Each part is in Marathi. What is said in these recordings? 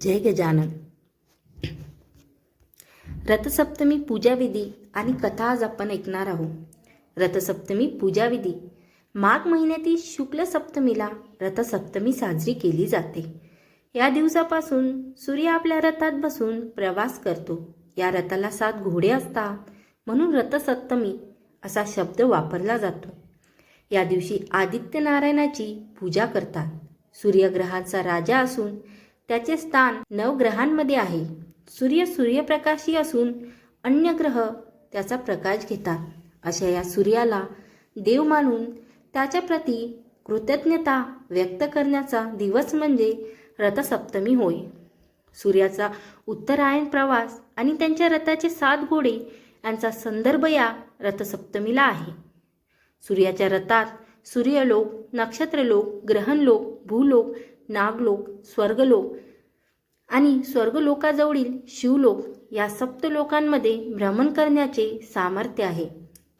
जय गजानन. रथसप्तमी पूजाविधी आणि कथा आज आपण ऐकणार आहोत. रथसप्तमी पूजाविधी. माघ महिन्यातील शुक्ल सप्तमीला रथसप्तमी साजरी केली जाते. या दिवसापासून सूर्य आपल्या रथात बसून प्रवास करतो. या रथाला सात घोडे असतात म्हणून रथसप्तमी असा शब्द वापरला जातो. या दिवशी आदित्य नारायणाची पूजा करतात. सूर्यग्रहाचा राजा असून त्याचे स्थान नवग्रहांमध्ये आहे. सूर्य सूर्यप्रकाशी असून अन्य ग्रह त्याचा प्रकाश घेतात. अशा या सूर्याला देव मानून त्याच्या प्रती कृतज्ञता व्यक्त करण्याचा दिवस म्हणजे रथसप्तमी होय. सूर्याचा उत्तरायण प्रवास आणि त्यांच्या रथाचे सात घोडे यांचा संदर्भ या रथसप्तमीला आहे. सूर्याच्या रथात सूर्यलोक नक्षत्रलोक ग्रहणलोक भूलोक नागलोक स्वर्गलोक आणि स्वर्गलोकाजवळील शिवलोक या सप्तलोकांमध्ये भ्रमण करण्याचे सामर्थ्य आहे.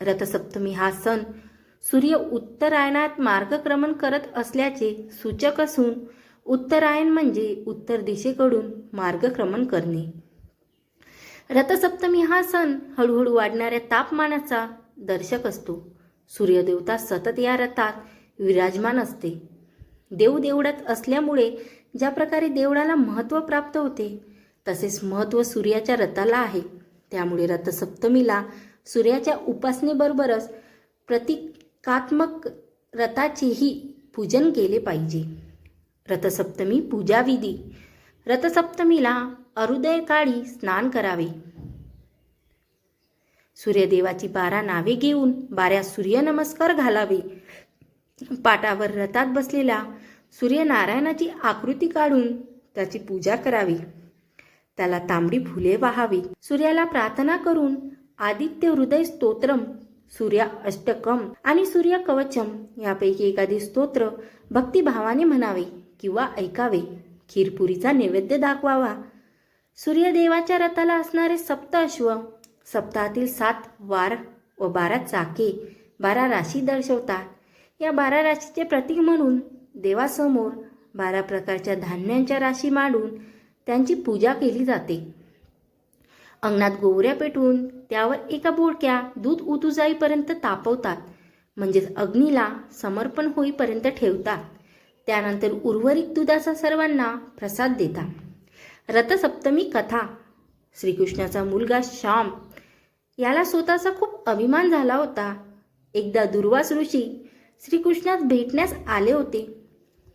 रथसप्तमी हा सण सूर्य उत्तरायणात मार्गक्रमण करत असल्याचे सूचक असून उत्तरायण म्हणजे उत्तर दिशेकडून मार्गक्रमण करणे. रथसप्तमी हा सण हळूहळू वाढणाऱ्या तापमानाचा दर्शक असतो. सूर्यदेवता सतत या रथात विराजमान असते. देव देवळात असल्यामुळे ज्या प्रकारे देवळाला महत्त्व प्राप्त होते तसेच महत्त्व सूर्याच्या रथाला आहे. त्यामुळे रथसप्तमीला सूर्याच्या उपासनेबरोबरच प्रतिकात्मक रथाचेही पूजन केले पाहिजे. रथसप्तमी पूजाविधी. रथसप्तमीला अरुदयकाळी स्नान करावे. सूर्यदेवाची बारा नावे घेऊन बाऱ्या सूर्यनमस्कार घालावे. पाटावर रथात बसलेल्या सूर्यनारायणाची आकृती काढून त्याची पूजा करावी. त्याला तांबडी फुले वाहावी. सूर्याला प्रार्थना करून आदित्य हृदय स्तोत्रम सूर्य अष्टकम आणि सूर्य कवचम यापैकी एखादी स्तोत्र भक्तिभावाने म्हणावे किंवा ऐकावे. खीरपुरीचा नैवेद्य दाखवावा. सूर्यदेवाच्या रथाला असणारे सप्त अश्व सप्ताहातील सात वार व बारा चाके बारा राशी दर्शवतात. या बारा राशीचे प्रतीक म्हणून देवासमोर बारा प्रकारच्या धान्यांच्या राशी मांडून त्यांची पूजा केली जाते. अंगणात गोवऱ्या पेटवून त्यावर एका बोडक्या दूध उतू जाईपर्यंत तापवतात. म्हणजेच अग्नीला समर्पण होईपर्यंत ठेवतात. त्यानंतर उर्वरित दुधाचा सर्वांना प्रसाद देतात. रथसप्तमी कथा. श्रीकृष्णाचा मुलगा श्याम याला स्वतःचा खूप अभिमान झाला होता. एकदा दुर्वास ऋषी श्रीकृष्णास भेटण्यास आले होते.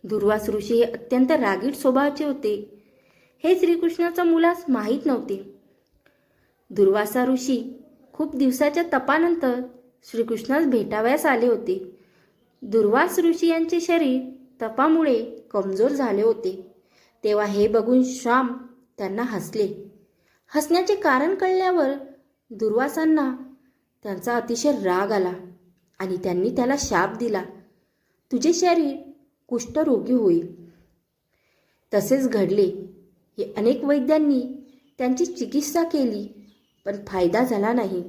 दुर्वास ऋषी हे अत्यंत रागीट स्वभावाचे होते. हे श्रीकृष्णाचा मुलास माहीत नव्हते. दुर्वासा ऋषी खूप दिवसाच्या तपानंतर श्रीकृष्णास भेटावयास आले होते. दुर्वास ऋषी यांचे शरीर तपामुळे कमजोर झाले होते. तेव्हा हे बघून श्याम त्यांना हसले. हसण्याचे कारण कळल्यावर दुर्वासांना त्यांचा अतिशय राग आला आणि त्यांनी त्याला शाप दिला. तुझे शरीर कुष्ठरोगी होईल. तसेच घडले. हे अनेक वैद्यांनी त्यांची चिकित्सा केली पण फायदा झाला नाही.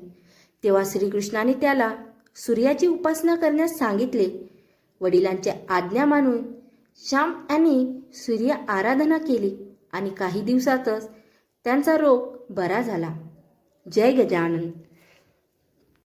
तेव्हा श्रीकृष्णाने त्याला सूर्याची उपासना करण्यास सांगितले. वडिलांची आज्ञा मानून श्याम यांनी सूर्य आराधना केली आणि काही दिवसातच त्यांचा रोग बरा झाला. जय गजानन.